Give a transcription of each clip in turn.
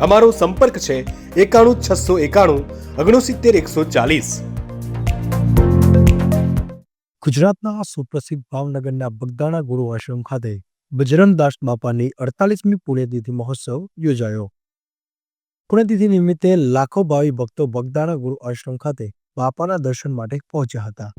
અમારો સંપર્ક છે એકાણું છસો એકાણું, ઓગણસિત્તેર એકસો ચાલીસ. ગુજરાતના સુપ્રસિદ્ધ ભાવનગરના બગદાણા ગુરુ આશ્રમ ખાતે બજરંગદાસ બાપાની અડતાલીસમી પુણ્યતિથિ મહોત્સવ યોજાયો. પુણ્યતિથિ નિમિત્તે લાખો ભાવિ ભક્તો બગદાણા ગુરુ આશ્રમ ખાતે બાપાના દર્શન માટે પહોંચ્યા હતા.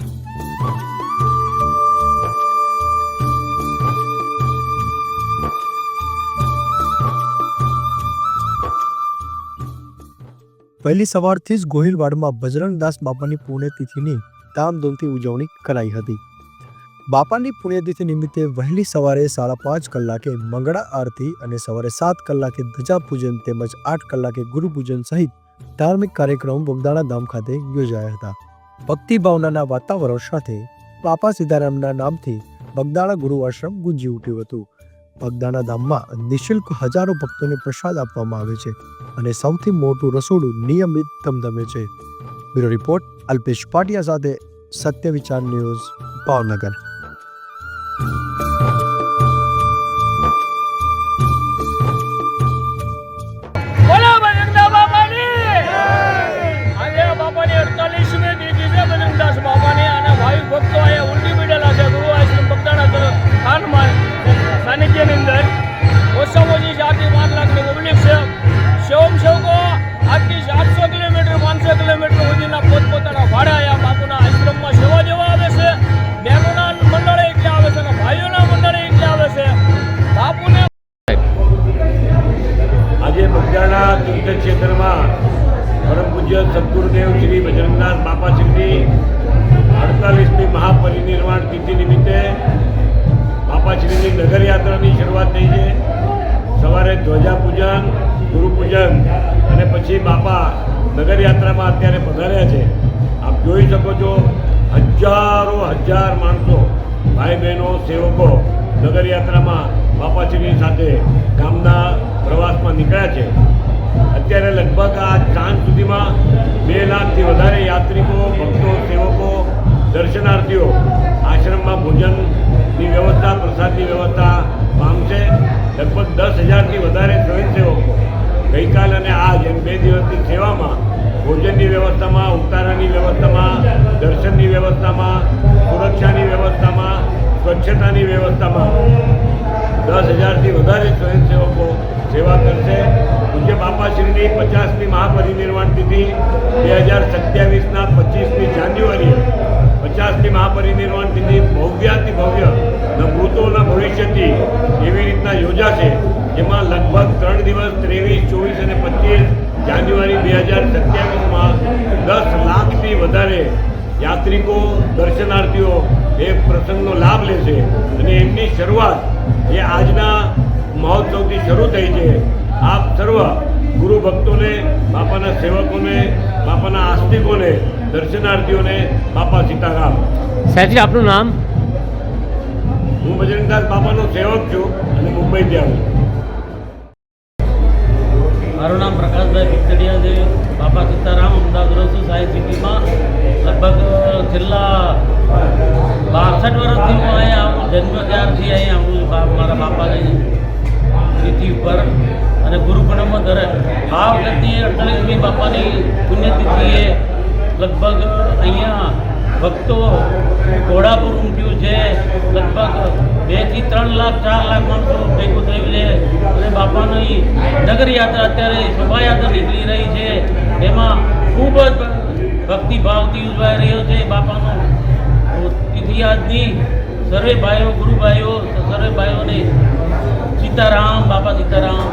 પહેલી સવારથી જ ગોહિલવાડમાં બજરંગદાસ બાપાની પુણ્યતિથિની ધામધૂમથી ઉજવણી કરાઈ હતી. બાપાની પુણ્યતિથિ નિમિત્તે વહેલી સવારે સાડા પાંચ કલાકે મંગળા આરતી અને સવારે સાત કલાકે ધજા પૂજન તેમજ આઠ કલાકે ગુરુ પૂજન સહિત ધાર્મિક કાર્યક્રમો બગદાણા ધામ ખાતે યોજાયા હતા. ભક્તિ ભાવનાના વાતાવરણ સાથે બાપા સીતારામના નામથી બગદાણા ગુરુ આશ્રમ ગુંજી ઉઠ્યું હતું. બગદાણા ધામમાં નિઃશુલ્ક હજારો ભક્તોને પ્રસાદ આપવામાં આવે છે અને સૌથી મોટું રસોડું નિયમિત ધમધમે છે. બ્યુરો રિપોર્ટ અલ્પેશ પાટિયા સાથે સત્ય વિચાર ન્યૂઝ ભાવનગર. આજે તીર્થક્ષેત્રમાં ક્ષેત્રમાં પરમ પૂજ્ય સદગુરુદેવ શ્રી ભજનનાથ બાપા શ્રીની અડતાલીસમી મહાપરિનિર્વાણ તિથિ નિમિત્તે બાપાશ્રીની નગરયાત્રાની શરૂઆત થઈ છે. સવારે ધ્વજા પૂજન, ગુરુ પૂજન અને પછી બાપા નગરયાત્રામાં અત્યારે પધાર્યા છે. આપ જોઈ શકો છો હજારો હજાર માણસો, ભાઈ બહેનો, સેવકો નગરયાત્રામાં બાપાશ્રીની સાથે ગામના પ્રવાસમાં નીકળ્યા છે. અત્યારે લગભગ આ સાંજ સુધીમાં બે લાખથી વધારે યાત્રિકો, ભક્તો, સેવકો, દર્શનાર્થીઓ આશ્રમમાં ભોજનની વ્યવસ્થા, પ્રસાદની વ્યવસ્થા પામશે. લગભગ દસ હજારથી વધારે સ્વયંસેવકો ગઈકાલ અને આજ એમ બે દિવસની સેવામાં ભોજનની વ્યવસ્થામાં, ઉતારાની વ્યવસ્થામાં, દર્શનની વ્યવસ્થામાં, સુરક્ષાની વ્યવસ્થામાં, સ્વચ્છતાની વ્યવસ્થામાં દસ હજારથી વધારે સ્વયંસેવકો સેવા કરશે. પૂજ્ય બાપાશ્રીની પચાસમી મહાપરિનિર્વાણ તિથિ બે હજાર સત્યાવીસના પચીસમી જાન્યુઆરીએ. પચાસમી મહાપરિનિર્વાણ તિથિ ભવ્યાતિ ભવ્ય ન ભવિષ્યથી એવી રીતના યોજાશે. જેમાં લગભગ ત્રણ દિવસ ત્રેવીસ, ચોવીસ અને પચીસ જાન્યુઆરી બે હજાર સત્યાવીસમાં દસ લાખથી વધારે યાત્રિકો, દર્શનાર્થીઓ એ પ્રસંગનો લાભ લેશે. અને એમની શરૂઆત એ આજના શરૂ થઈ છે. આપ સર્વ ગુરુ ભક્તોને બાપાના સેવકોને બાપાના આસ્તિકોને દર્શનાર્થીઓને બાપા સીતારામ. સાહેબજી આપનું નામ? હું બજરંગદાસ બાપાનો સેવક છું અને મુંબઈથી આવું છું. મારું નામ પ્રકાશભાઈ ભીખતડિયા છે. બાપા સીતારામ અમદાવાદ રહું છું સાઈ સિટીમાં. લગભગ છેલ્લા બાસઠ વર્ષથી હું અહીંયા આવું જન્મ ત્યારથી અહીંયા આવું મારા બાપાની. તિથિ ઉપર અને ગુરુ પૂનમ દરે આ વખતની અડતાલીસમી બાપાની પુણ્યતિથિએ લગભગ અહીંયા ભક્તો ઘોડાપુર ઉમટ્યું છે. લગભગ બેથી ત્રણ લાખ, ચાર લાખ માણસો ભેગું થયું છે અને બાપાની નગરયાત્રા અત્યારે શોભાયાત્રા નીકળી રહી છે. એમાં ખૂબ જ ભક્તિભાવથી ઉજવાઈ રહ્યો છે બાપાનો. ઇતિહાસની સર્વે ભાઈઓ, ગુરુભાઈઓ, સર્વે ભાઈઓને સીતારામ બાપા સીતારામ.